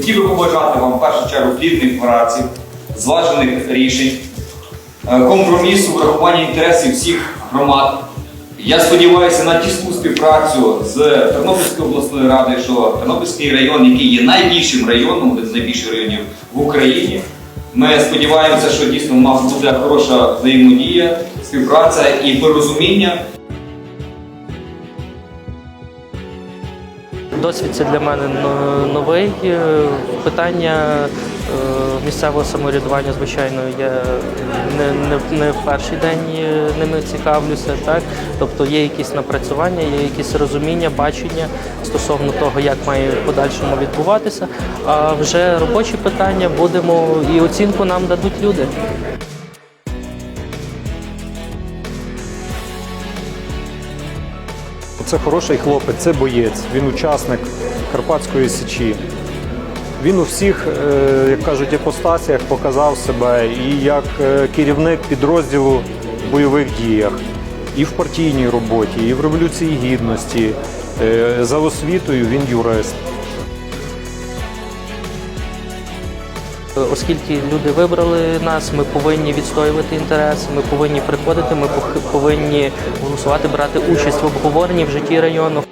Хотів би побажати вам в першу чергу плідних праці, зважених рішень, е, компромісу, врахування інтересів всіх громад. Я сподіваюся на тісну співпрацю з Тернопільською обласною радою, що Тернопільський район, який є найбільшим районом, один з найбільших районів в Україні. Ми сподіваємося, що дійсно у нас буде хороша взаємодія, співпраця і порозуміння. Досвід це для мене новий. Е, Питання е, місцевого самоврядування, звичайно, я не, не, не в перший день е, ними цікавлюся. Так? Тобто є якісь напрацювання, є якісь розуміння, бачення стосовно того, як має в подальшому відбуватися. А вже робочі питання будемо і оцінку нам дадуть люди. Це хороший хлопець, це боєць. Він учасник Карпатської січі. Він у всіх, е, як кажуть, епостасіях показав себе і як е, керівник підрозділу в бойових діях, і в партійній роботі, і в Революції Гідності. Е, За освітою він юрист. Оскільки люди вибрали нас, ми повинні відстоювати інтерес, ми повинні приходити, ми повинні голосувати, брати участь в обговоренні в житті району.